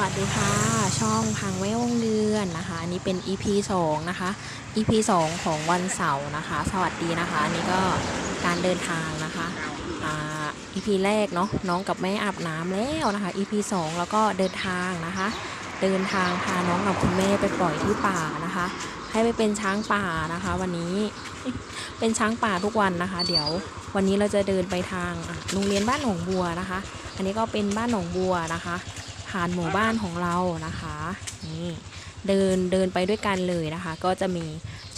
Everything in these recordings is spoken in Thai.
วัสดีค่ะ ช่องพังแวววงเดือนนะคะอันนี้เป็น EP 2 นะคะ EP 2 ของวันเสาร์นะคะ สวัสดีนะคะอันนี้ก็การเดินทางนะคะอ่า EP แรกเนาะน้องกับแม่อาบน้ำแล้วนะคะ EP 2 แล้วก็เดินทางนะคะ เดินทางพาน้องกับคุณแม่ไปปล่อยที่ป่านะคะ ให้ไปเป็นช้างป่านะคะ วันนี้เป็นช้างป่าทุกวันนะคะ เดี๋ยววันนี้เราจะเดินไปทางโรงเรียนบ้านหนองบัวนะคะ อันนี้ก็เป็นบ้านหนองบัวนะคะ ผ่านหมู่บ้านของเรานะคะนี่เดินเดินไปด้วยกันเลยนะคะ ก็จะมี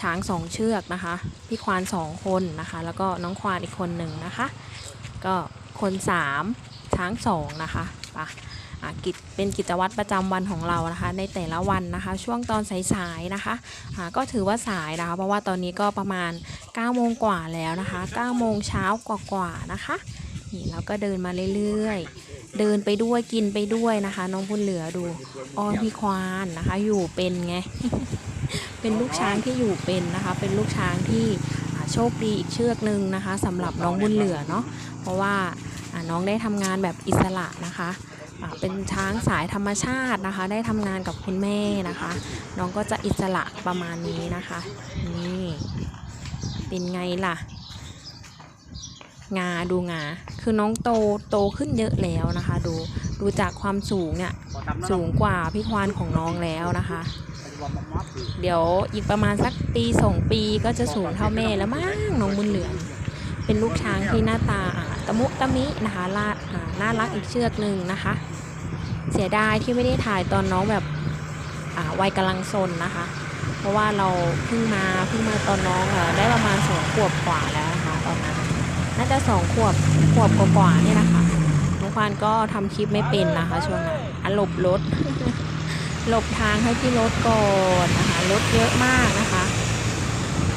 ช้างสองเชือกนะคะ พี่ควานสองคนนะคะ แล้วก็น้องควานอีกคนหนึ่งนะคะ ก็คนสามช้างสองนะคะไปะอะกิจเป็นกิจวัตรประจำวันของเรานะคะ ในแต่ละวันนะคะ ช่วงตอนสายๆนะคะะก็ถือว่าสายนะคะ เพราะว่าตอนนี้ก็ประมาณ9โมงกว่าแล้วนะคะ9โมงเช้ากว่าๆนะคะนี่เราก็เดินมาเรื่อยๆ เดินไปด้วยกินไปด้วยนะคะ น้องบุญเหลือดูอ้อนพี่ควานนะคะ อยู่เป็นไง เป็นลูกช้างที่อยู่เป็นนะคะ เป็นลูกช้างที่โชคดีอีกเชือกหนึ่งนะคะสำหรับน้องบุญเหลือเนาะเพราะว่าน้องได้ทำงานแบบอิสระนะคะเป็นช้างสายธรรมชาตินะคะ ได้ทำงานกับคุณแม่นะคะ น้องก็จะอิสระประมาณนี้นะคะ นี่ เป็นไงล่ะ งาดูงา คือน้องโตโตขึ้นเยอะแล้วนะคะ ดูดูจากความสูงเนี่ยสูงกว่าพี่ควานของน้องแล้วนะคะ เดี๋ยวอีกประมาณสักปีสองปีก็จะสูงเท่าแม่แล้วมั้งน้องบุญเหลืองเป็นลูกช้างที่หน้าตาตะมุตะมินะคะลาดน่ารักอีกเชือกหนึ่งนะคะ เสียดายที่ไม่ได้ถ่ายตอนน้องแบบวัยกำลังซนนะคะ เพราะว่าเราเพิ่งมาเพิ่งมาตอนน้องได้ประมาณสองขวบกว่าแล้วนะคะตอนนั้น น่าจะสองขวบขวบกว่าๆนี่นะคะน้องควานก็ทำคลิปไม่เป็นนะคะช่วงนั้นอหลบรถหลบทางให้พี่รถก่อนนะคะรถเยอะมากนะคะ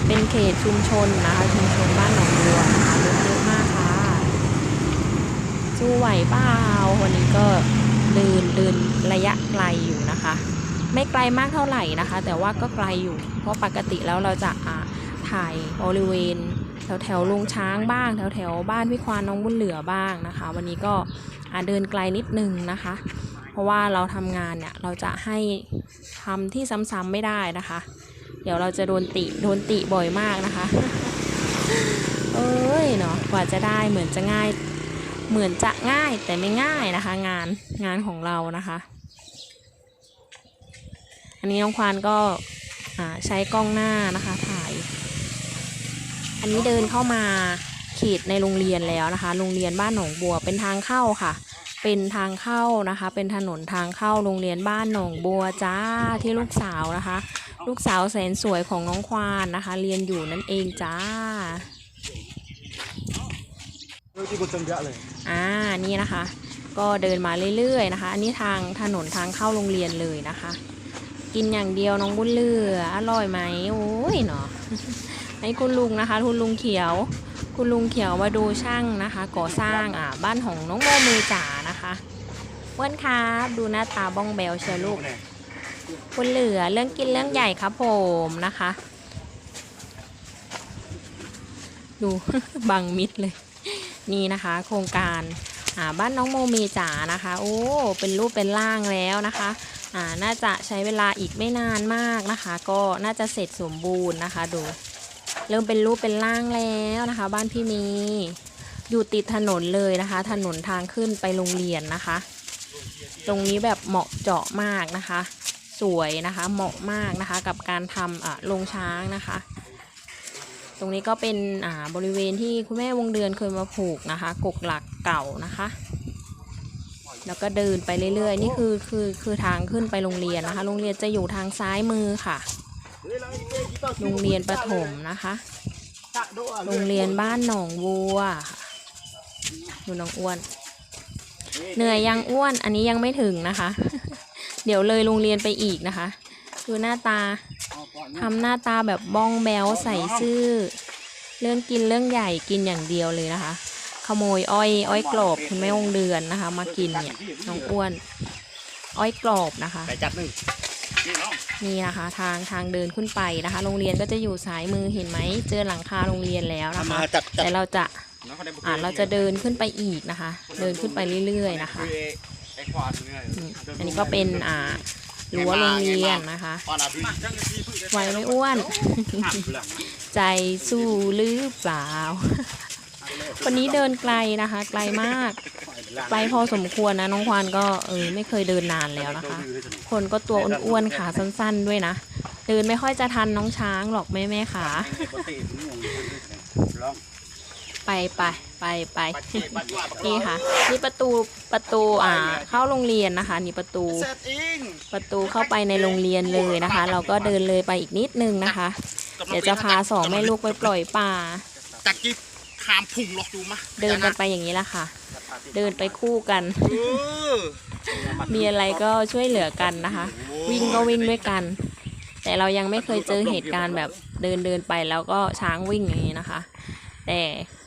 เป็นเขตชุมชนนะคะชุมชนบ้านหนองบัวนะคะรถเยอะมากค่ะสู้ไหวเปล่าวันนี้ก็เดินเดินระยะไกลอยู่นะคะ ไม่ไกลมากเท่าไหร่นะคะ แต่ว่าก็ไกลอยู่ เพราะปกติแล้วเราจะอ่าถ่ายบริเวณ แถวแถวลุงช้างบ้าง แถวแถวบ้านพี่ควานน้องบุญเหลือบ้างนะคะ วันนี้ก็อ่าเดินไกลนิดนึงนะคะ เพราะว่าเราทำงานเนี่ยเราจะให้ทำที่ซ้ำๆไม่ได้นะคะ เดี๋ยวเราจะโดนติโดนติบ่อยมากนะคะ เอ้ยเนาะกว่าจะได้เหมือนจะง่าย เหมือนจะง่ายแต่ไม่ง่ายนะคะ งานงานของเรานะคะอันนี้น้องควานก็ใช้กล้องหน้านะคะถ่าย อันนี้เดินเข้ามาเขตในโรงเรียนแล้วนะคะ โรงเรียนบ้านหนองบัวเป็นทางเข้าค่ะ เป็นทางเข้านะคะ เป็นถนนทางเข้าโรงเรียนบ้านหนองบัวจ้าที่ลูกสาวนะคะ ลูกสาวแสนสวยของน้องควานนะคะ เรียนอยู่นั่นเองจ้าที่บนจังเลยอ่านี่นะคะ ก็เดินมาเรื่อยๆนะคะ อันนี้ทางถนนทางเข้าโรงเรียนเลยนะคะ กินอย่างเดียวน้องบุญเลืออร่อยไหมโอ้ยเนาะ ให้คุณลุงนะคะ คุณลุงเขียว คุณลุงเขียวมาดูช่างนะคะ ก่อสร้างอ่าบ้านของน้องโมมือจ๋านะคะเพื่อนครับดูหน้าตาบ้องแบวเชียวลูกคุณเหลือเรื่องกินเรื่องใหญ่ครับผมนะคะ ดู บังมิดเลย นี่นะคะ โครงการอ่าบ้านน้องโมเมจ๋านะคะ โอ้เป็นรูปเป็นร่างแล้วนะคะอ่าน่าจะใช้เวลาอีกไม่นานมากนะคะ ก็น่าจะเสร็จสมบูรณ์นะคะดู เริ่มเป็นรูปเป็นร่างแล้วนะคะ บ้านพี่มี อยู่ติดถนนเลยนะคะ ถนนทางขึ้นไปโรงเรียนนะคะ ตรงนี้แบบเหมาะเจาะมากนะคะ สวยนะคะเหมาะมากนะคะ กับการทำอ่าโรงช้างนะคะ ตรงนี้ก็เป็นอ่าบริเวณที่คุณแม่วงเดือนเคยมาผูกนะคะ กกหลักเก่านะคะแล้วก็เดินไปเรื่อยๆ นี่คือคือคือทางขึ้นไปโรงเรียนนะคะ โรงเรียนจะอยู่ทางซ้ายมือค่ะ โรงเรียนประถมนะคะ โรงเรียนบ้านหนองวัวค่ะดูน้องอ้วน เหนื่อยยังอ้วน อันนี้ยังไม่ถึงนะคะ เดี๋ยวเลยโรงเรียนไปอีกนะคะดูหน้าตาทำหน้าตาแบบบ้องแบวใส่ซื่อ เรื่องกินเรื่องใหญ่กินอย่างเดียวเลยนะคะ ขโมยอ้อยอ้อยกรอบคุณแม่วงเดือนนะคะ มากินเนี่ยน้องอ้วน อ้อยกรอบนะคะไก่จัดหนึ่งนี่น้อง นี่นะคะทางทางเดินขึ้นไปนะคะ โรงเรียนก็จะอยู่ซ้ายมือเห็นไหมเจอหลังคาโรงเรียนแล้วนะมาคะจัดจัดแต่เราจะน้องเขาได้อ่าเราจะเดินขึ้นไปอีกนะคะ เดินขึ้นไปเรื่อยๆนะคะไอ้อ้ควานเนี่ยอืมอันนี้ก็เป็นอ่ารั้วโรงเรียนนะคะควานอาดุยไหวไหม่อ้วน ใจสู้หรือเปล่า วันนี้เดินไกลนะคะ ไกลมาก ไกลพอสมควรนะน้องควานก็เออไม่เคยเดินนานแล้วนะคะ คนก็ตัวอ้วนๆขาสั้นๆด้วยนะ เดินไม่ค่อยจะทันน้องช้างหรอกแม่แม่ๆขาลองไปไปไปไปปัดเจ็บปัดว่าปัดนี่ค่ะนี่ประตูประตูอ่าเข้าโรงเรียนนะคะ นี่ประตูเสร็จเองประตูเข้าไปในโรงเรียนเลยนะคะ เราก็เดินเลยไปอีกนิดนึงนะคะ เดี๋ยวจะพาสองแม่ลูกไปปล่อยป่าจากกิบขามพุงล็อกดูมะเดินกันไปอย่างนี้แหละค่ะ เดินไปคู่กันเออมีอะไรก็ช่วยเหลือกันนะคะ วิ่งก็วิ่งด้วยกัน แต่เรายังไม่เคยเจอเหตุการณ์แบบเดินเดินไปแล้วก็ช้างวิ่งอย่างนี้นะคะ แต่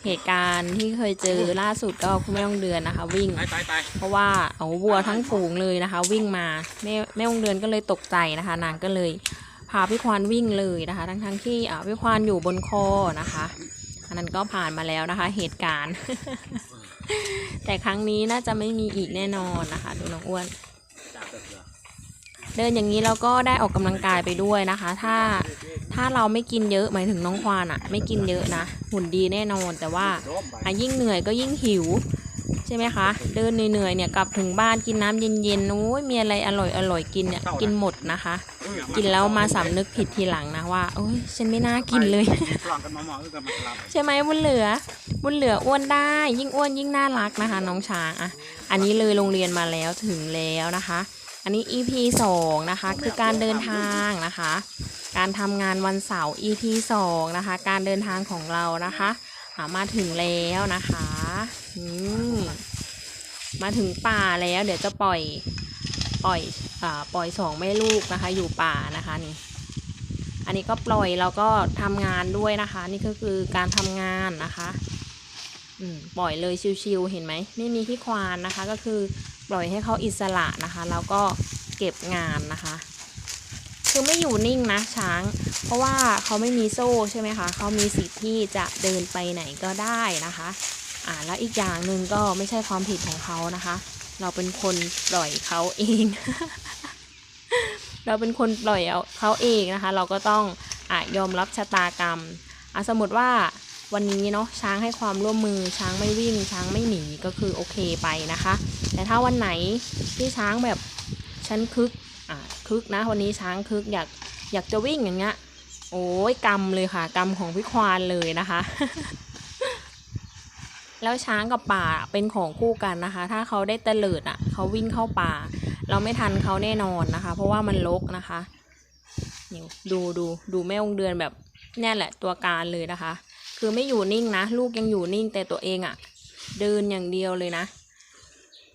เหตุการณ์ที่เคยเจอล่าสุดก็คุณแม่ต้องเดือนนะคะ วิ่งตายตายตายเพราะว่าเอาวัวทั้งฝูงเลยนะคะ วิ่งมาแม่แม่องเดือนก็เลยตกใจนะคะ นางก็เลยพาพี่ควานวิ่งเลยนะคะ ทั้งทั้งๆที่อ่าพี่ควานอยู่บนคอนะคะอันนั้นก็ผ่านมาแล้วนะคะ เหตุการณ์ แต่ครั้งนี้น่าจะไม่มีอีกแน่นอนนะคะ ดูน้องอ้วน เดินอย่างนี้เราก็ได้ออกกำลังกายไปด้วยนะคะ ถ้าถ้าเราไม่กินเยอะหมายถึงน้องควานอะไม่กินเยอะนะหุ่นดีแน่นอน แต่ว่าอะยิ่งเหนื่อยก็ยิ่งหิว ใช่ไหมคะ เดินเหนื่อยๆเนี่ยกลับถึงบ้านกินน้ำเย็นๆโอ้ยมีอะไรอร่อยอร่อยๆกินเนี่ยกินหมดนะคะ กินแล้วมาสำนึกผิดทีหลังนะว่าโอ้ยฉันไม่น่ากินเลยฝรั่งกันมาหมอกันมาลาใช่ไหมบุญเหลือ บุญเหลืออ้วนได้ ยิ่งอ้วนยิ่งน่ารักนะคะ น้องช้างอะอันนี้เลยโรงเรียนมาแล้วถึงแล้วนะคะ อันนี้ EP 2นะคะคือการเดินทางนะคะ การทำงานวันเสาร์ EP 2นะคะ การเดินทางของเรานะคะ อ่ามาถึงแล้วนะคะอืมมาถึงป่าแล้ว เดี๋ยวจะปล่อยปล่อยอ่าปล่อยสองแม่ลูกนะคะ อยู่ป่านะคะนี่อันนี้ก็ปล่อยแล้วก็ทำงานด้วยนะคะ นี่ก็คือการทำงานนะคะอืมปล่อยเลยชิวๆเห็นไหมไม่มีที่ควานนะคะ ก็คือปล่อยให้เขาอิสระนะคะ แล้วก็เก็บงานนะคะ คือไม่อยู่นิ่งนะช้าง เพราะว่าเขาไม่มีโซ่ใช่ไหมคะเขามีสิทธิ์ที่จะเดินไปไหนก็ได้นะคะอ่าแล้วอีกอย่างหนึ่งก็ไม่ใช่ความผิดของเขานะคะ เราเป็นคนปล่อยเขาเอง เราเป็นคนปล่อยเขาเองนะคะ เราก็ต้องอะยอมรับชะตากรรมอะสมมติว่าวันนี้เนาะช้างให้ความร่วมมือช้างไม่วิ่ง ช้างไม่หนีก็คือโอเคไปนะคะ แต่ถ้าวันไหนที่ช้างแบบฉันคึก อะคึกนะวันนี้ช้างคึกอยากอยากจะวิ่งอย่างเงี้ยโอ้ยกรรมเลยค่ะ กรรมของพี่ควานเลยนะคะ แล้วช้างกับป่าเป็นของคู่กันนะคะ ถ้าเขาได้เตลิดอะเขาวิ่งเข้าป่า เราไม่ทันเขาแน่นอนนะคะ เพราะว่ามันลกนะคะดูดูดูแม่องเดือนแบบเนี่ยแหละตัวการเลยนะคะ คือไม่อยู่นิ่งนะ ลูกยังอยู่นิ่งแต่ตัวเองอะ่ะ เดินอย่างเดียวเลยนะ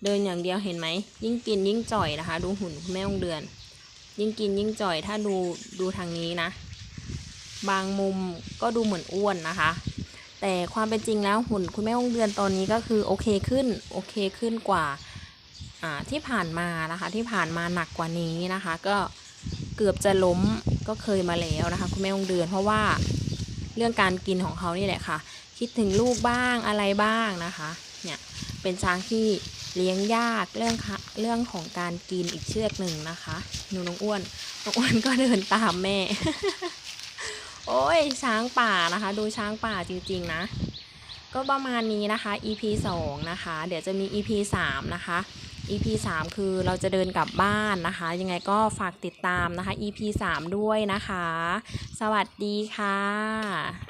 เดินอย่างเดียวเห็นไหม ยิ่งกินยิ่งจ่อยนะคะ ดูหุ่นคุณแม่องเดือน ยิ่งกินยิ่งจ่อยถ้าดูดูทางนี้นะ บางมุมก็ดูเหมือนอ้วนนะคะ แต่ความเป็นจริงแล้วหุ่นคุณแม่องเดือนตอนนี้ก็คือโอเคขึ้นโอเคขึ้นกว่าอ่าที่ผ่านมานะคะ ที่ผ่านมาหนักกว่านี้นะคะ ก็เกือบจะล้มก็เคยมาแล้วนะคะ คุณแม่องเดือน เพราะว่าเรื่องการกินของเขานี่แหละค่ะ คิดถึงลูกบ้างอะไรบ้างนะคะ เนี่ยเป็นช้างที่ เลี้ยงยากเรื่องเรื่องของการกินอีกเชือกหนึ่งนะคะหนูน้องอ้วนน้องอ้วนก็เดินตามแม่ โอ้ยช้างป่านะคะ ดูช้างป่าจริงๆนะ ก็ประมาณนี้นะคะ EP 2 นะคะ เดี๋ยวจะมี EP 3 นะคะ EP 3 คือเราจะเดินกลับบ้านนะคะ ยังไงก็ฝากติดตามนะคะ EP 3 ด้วยนะคะ สวัสดีค่ะ